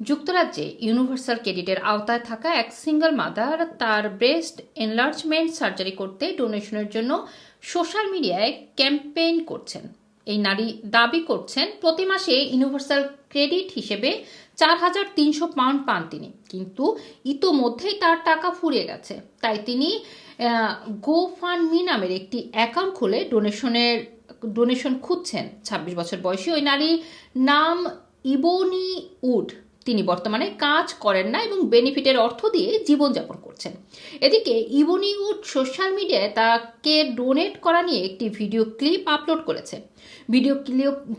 যুক্তরাজ্যে ইউনিভার্সাল ক্রেডিটের আওতায় থাকা এক সিঙ্গল মাদার তার ব্রেস্ট এনলার্জমেন্ট সার্জারি করতে ডোনেশনের জন্য সোশ্যাল মিডিয়ায় ক্যাম্পেইন করছেন। এই নারী দাবি করছেন, প্রতি মাসে ইউনিভার্সাল ক্রেডিট হিসেবে চার হাজার তিনশো পাউন্ড পান তিনি। কিন্তু ইতোমধ্যেই তার টাকা ফুরিয়ে গেছে। তাই তিনি গো ফান্ড মি নামের একটি অ্যাকাউন্ট খুলে ডোনেশনের, ডোনেশন খুঁজছেন। ছাব্বিশ বছর বয়সী ওই নারী নাম ইবোনি উড। তিনি বর্তমানে কাজ করেন না এবং বেনিফিটের অর্থ দিয়ে জীবনযাপন করছেন। এদিকে ইবনি উড সোশ্যাল মিডিয়ায় তাকে ডোনেট করা নিয়ে একটি ভিডিও ক্লিপ আপলোড করেছে। ভিডিও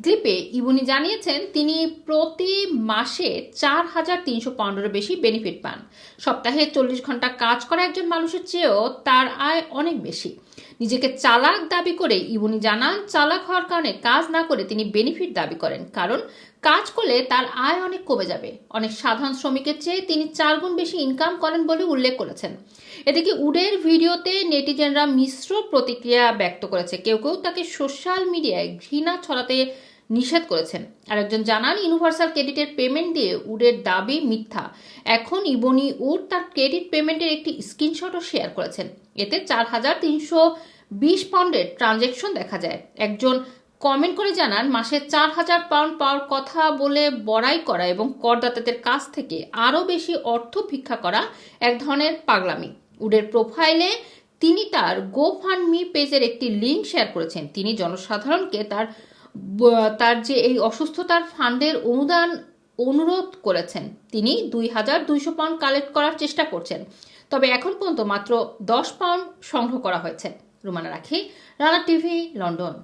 ক্লিপে ইবনি জানিয়েছেন, তিনি প্রতি মাসে চার হাজার তিনশো পাউন্ডেরও বেশি বেনিফিট পান। সপ্তাহে চল্লিশ ঘণ্টা কাজ করা একজন মানুষের চেয়েও তার আয় অনেক বেশি। নিজেকে চালাক দাবি করে ইবনি জানান, চালাক হওয়ার কারণে কাজ না করে তিনি বেনিফিট দাবি করেন। কারণ কাজ করলে তার আয় অনেক কমে যাবে। অনেক সাধারণ শ্রমিকের চেয়ে তিনি চার গুণ বেশি ইনকাম করেন বলে উল্লেখ করেছেন। এদিকে উডের ভিডিওতে নেটিজেনরা মিশ্র প্রতিক্রিয়া ব্যক্ত করেছে। কেউ কেউ তাকে সোশ্যাল মিডিয়ায় ঘৃণা ছড়াতে নিষেধ করেছেন। আরেকজন জানান, ইউনিভার্সাল ক্রেডিটের পেমেন্ট দিয়ে উডের দাবি মিথ্যা। এখন ইবনি উড তার ক্রেডিট পেমেন্টের একটি স্ক্রিনশটও শেয়ার করেছেন। এতে চার হাজার তিনশো বিশ পাউন্ডের ট্রানজেকশন দেখা যায়। একজন কমেন্ট করে জানান, মাসে চার হাজার পাউন্ড পাওয়ার কথা বলে বড়াই করা এবং করদাতাদের কাছ থেকে আরও বেশি অর্থ ভিক্ষা করা এক ধরনের পাগলামি। উডের প্রোফাইলে তিনি তার গো ফান্ড মি পেজের একটি লিঙ্ক শেয়ার করেছেন। তিনি জনসাধারণকে তার তার যে এই অসুস্থতার ফান্ডের অনুদান অনুরোধ করেছেন, তিনি দুই হাজার দুইশো পাউন্ড কালেক্ট করার চেষ্টা করছেন। তবে এখন পর্যন্ত মাত্র দশ পাউন্ড সংগ্রহ করা হয়েছে। রুমানা রাখি, রানা টিভি, লন্ডন।